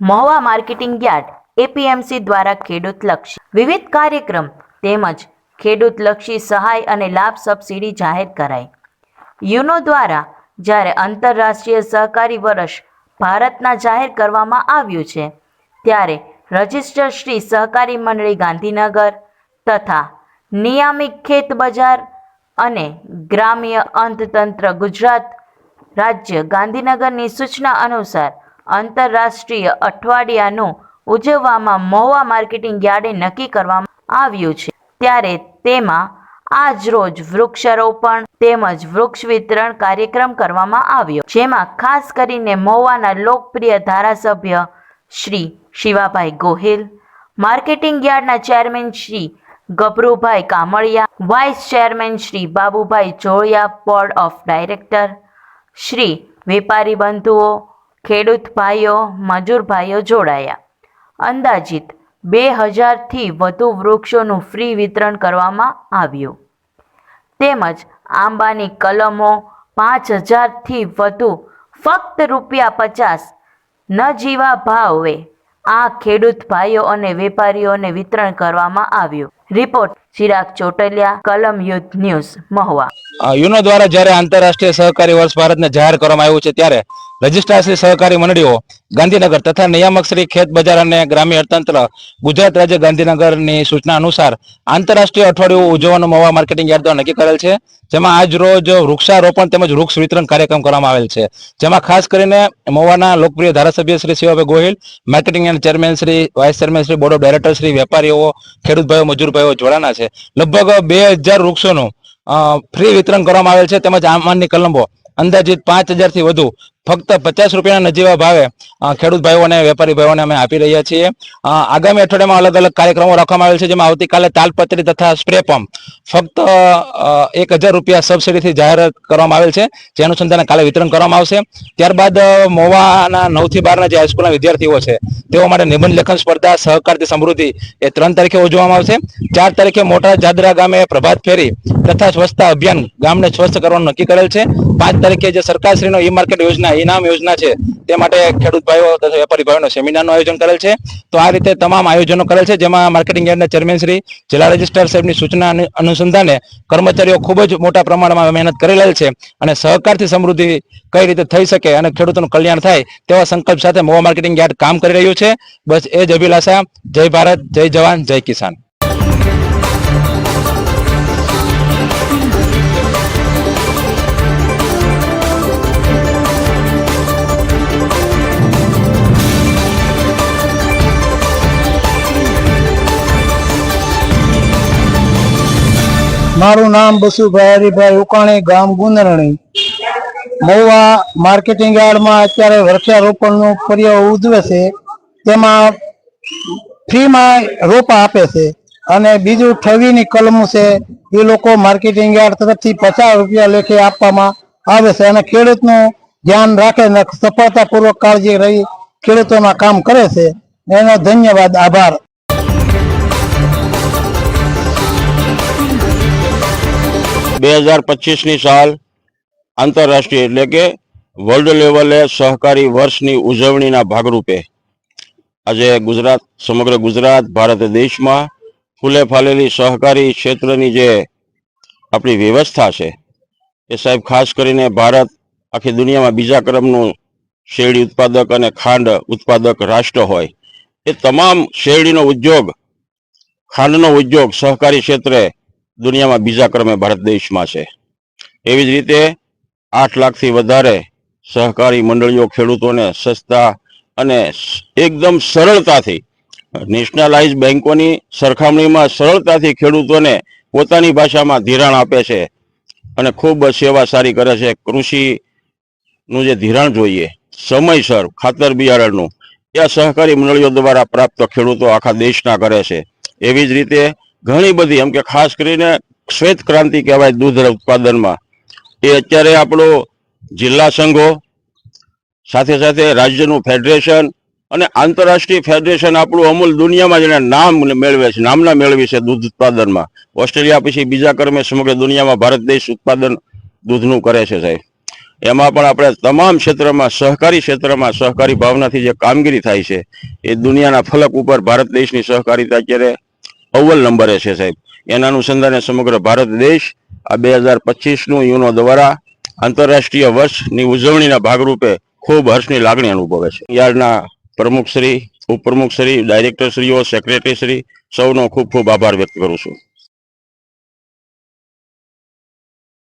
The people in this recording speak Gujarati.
મહુવા માર્કેટિંગ યાર્ડ, એપીએમસી દ્વારા ખેડૂત લક્ષી વિવિધ કાર્યક્રમ તેમજ ખેડૂત લક્ષી સહાય અને લાભ સબસિડી જાહેર કરાઈ. યુનો દ્વારા જ્યારે આંતરરાષ્ટ્રીય સહકારી વર્ષ ભારતના જાહેર કરવામાં આવ્યું છે, ત્યારે રજિસ્ટર શ્રી સહકારી મંડળી ગાંધીનગર તથા નિયામિક ખેત બજાર અને ગ્રામ્ય અંતતંત્ર ગુજરાત રાજ્ય ગાંધીનગરની સૂચના અનુસાર આંતરરાષ્ટ્રીય અઠવાડિયાનું ઉજવવામાં મહુવા માર્કેટિંગ યાર્ડે નક્કી કરવામાં આવ્યું છે. ત્યારે તેમાં આજ રોજ વૃક્ષારોપણ તેમજ વૃક્ષ વિતરણ કાર્યક્રમ કરવામાં આવ્યો. જેમાં ખાસ કરીને મહુવાના લોકપ્રિય ધારાસભ્ય શ્રી શિવાભાઈ ગોહિલ, માર્કેટિંગ યાર્ડના chairman Shri Gabharubhai Kamaliya, vice chairman Shri Babubhai Joliya, board of director Shri વેપારી બંધુઓ ખેડૂત ભાઈઓ, મજૂર ભાઈઓ જોડાયા. અંદાજિત બે હજારથી વધુ વૃક્ષોનું ફ્રી વિતરણ કરવામાં આવ્યું. તેમજ આંબાની કલમો પાંચ હજારથી વધુ, ફક્ત રૂપિયા પચાસ નજીવા ભાવે આ ખેડૂત ભાઈઓ અને વેપારીઓને વિતરણ કરવામાં આવ્યું. રિપોર્ટ ચિરાગ ચોટલિયા, કલમ યુદ્ધ ન્યૂઝ, મહુવા. યુનો દ્વારા જ્યારે આંતરરાષ્ટ્રીય સહકારી વર્ષ ભારતને જાહેર કરવામાં આવ્યું છે ત્યારે રજિસ્ટ્રાર શ્રી સહકારી મંડળીઓ, ગાંધીનગર તથા નિયામક શ્રી ખેત બજાર અને ગ્રામ્ય અર્થતંત્ર ગુજરાત રાજ્ય ગાંધીનગરની સૂચના અનુસાર આંતરરાષ્ટ્રીય અઠવાડિયું ઉજવવાનું મવા માર્કેટિંગ યાર્ડ નક્કી કરેલ છે, જેમાં આજ રોજ વૃક્ષારોપણ તેમજ વૃક્ષ વિતરણ કાર્યક્રમ કરવામાં આવેલ છે. જેમાં ખાસ કરીને મવાના લોકપ્રિય ધારાસભ્ય Shri Shivabhai Gohil, marketing chairman Shri, vice chairman Shri, board of director Shri, વેપારીઓ ખેડૂત મજૂરભાઈઓ મજૂર ભાઈઓ જોડાના છે. લગભગ બે હજાર વૃક્ષોનું ફ્રી વિતરણ કરવામાં આવેલ છે તેમજ આમાનની કલમો અંદાજિત પાંચ હજારથી વધુ ફક્ત પચાસ રૂપિયાના નજીવા ભાવે ખેડૂત ભાઈઓ વેપારી ભાઈઓને અમે આપી રહ્યા છીએ. આગામી અઠવાડિયામાં અલગ અલગ કાર્યક્રમો રાખવામાં આવેલ છે, જેમાં આવતીકાલે તાલપત્રી તથા સ્પ્રે પંપ ફક્ત એક હજાર રૂપિયા સબસિડીથી જાહેર કરવામાં આવેલ છે, જે અનુસંધાને કાલે વિતરણ કરવામાં આવશે. ત્યારબાદ મોવાના નવથી બારના જે હાઈસ્કૂલના વિદ્યાર્થીઓ છે, તેઓ માટે નિબંધ લેખન સ્પર્ધા, સહકારથી સમૃદ્ધિ, એ ત્રણ તારીખે ઉજવવામાં આવશે. ચાર તારીખે મોટા જાદરા ગામે પ્રભાત ફેરી તથા સ્વચ્છતા અભિયાન ગામને સ્વસ્થ કરવાનું નક્કી કરેલ છે. પાંચ તારીખે જે સરકારશ્રીનો ઈ માર્કેટ યોજના ઇનામ યોજના છે, તે માટે ખેડૂત ભાઈઓ તથા વેપારી ભાઈઓનો સેમિનારનું આયોજન કરેલ છે. તો આ રીતે તમામ આયોજનો કરેલ છે, જેમાં માર્કેટિંગ યાર્ડના ચેરમેન શ્રી, જિલ્લા રજિસ્ટ્રાર સાહેબની સૂચના અનુ- અનુસંધાને કર્મચારીઓ ખૂબ જ મોટા પ્રમાણમાં મહેનત કરેલ છે અને સહકારથી સમૃદ્ધિ કઈ રીતે થઈ શકે અને ખેડૂતોનું કલ્યાણ થાય તેવા સંકલ્પ સાથે મોવા માર્કેટિંગ યાર્ડ કામ કરી રહ્યું છે. બસ એ જ અભિલાષા. જય ભારત, જય જવાન, જય કિસાન. મારું નામ બસુભાઈ હરિભાઈ ઉકાણી, ગામ ગુંદરણી. મહુવા માર્કેટિંગ યાર્ડમાં અત્યારે વૃક્ષારોપણનું પર્વ ઉજવે છે. તેમાં ફ્રીમાં રોપા આપે છે. અને બીજું ઠવીની કલમો છે. એ લોકો માર્કેટિંગ યાર્ડ તરફથી પચાસ રૂપિયા લેખે આપવામાં આવે છે અને ખેડૂતનું ધ્યાન રાખે સફળતાપૂર્વક કાળજી રહી ખેડૂતોના કામ કરે છે. એનો ધન્યવાદ, આભાર. બે હજાર પચીસની સાલ આંતરરાષ્ટ્રીય એટલે કે વર્લ્ડ લેવલે સહકારી વર્ષની ઉજવણીના ભાગરૂપે આજે ગુજરાત, સમગ્ર ગુજરાત, ભારત દેશમાં ફૂલે ફાલેલી સહકારી ક્ષેત્રની જે આપણી વ્યવસ્થા છે, એ સાહેબ ખાસ કરીને ભારત આખી દુનિયામાં બીજા ક્રમનું શેરડી ઉત્પાદક અને ખાંડ ઉત્પાદક રાષ્ટ્ર હોય, એ તમામ શેરડીનો ઉદ્યોગ, ખાંડનો ઉદ્યોગ સહકારી ક્ષેત્રે દુનિયામાં બીજા ક્રમે ભારત દેશમાં છે. એવી જ રીતે આઠ લાખથી વધારે સહકારી મંડળીઓ, ખેડૂતોને સસ્તા અને એકદમ સરળતાથી નેશનલાઇઝ બેન્કોની સરખામણીમાં સરળતાથી ખેડૂતોને પોતાની ભાષામાં ધિરાણ આપે છે અને ખૂબ સેવા સારી કરે છે. કૃષિનું જે ધિરાણ જોઈએ, સમયસર ખાતર બિયારણનું એ સહકારી મંડળીઓ દ્વારા પ્રાપ્ત ખેડૂતો આખા દેશના કરે છે. એવી જ રીતે ઘણી બધી, એમ કે ખાસ કરીને શ્વેત ક્રાંતિ કહેવાય દૂધ ઉત્પાદનમાં. એ અત્યારે આપણો જિલ્લા સંઘો, સાથે સાથે રાજ્યનું ફેડરેશન અને આંતરરાષ્ટ્રીય ફેડરેશન આપણું અમૂલ દુનિયામાં જેને નામ મેળવે છે, નામના મેળવી છે દૂધ ઉત્પાદનમાં. ઓસ્ટ્રેલિયા પછી બીજા ક્રમે સમગ્ર દુનિયામાં ભારત દેશ ઉત્પાદન દૂધનું કરે છે સાહેબ. એમાં પણ આપણે તમામ ક્ષેત્રમાં, સહકારી ક્ષેત્રમાં સહકારી ભાવનાથી જે કામગીરી થાય છે, એ દુનિયાના ફલક ઉપર ભારત દેશની સહકારીતા અત્યારે અવ્વલ નંબરે છે સાહેબ. એના અનુસંધાને સમગ્ર ભારત દેશ આ બે હજાર પચીસનું યુનો દ્વારા આંતરરાષ્ટ્રીય વર્ષની ઉજવણીના ભાગરૂપે ખૂબ હર્ષની લાગણી અનુભવે છે. યાર્ડના પ્રમુખશ્રી, ઉપપ્રમુખશ્રી, ડાયરેક્ટરશ્રીઓ, સેક્રેટરીશ્રી, સૌનો ખૂબ ખૂબ આભાર વ્યક્ત કરું છું.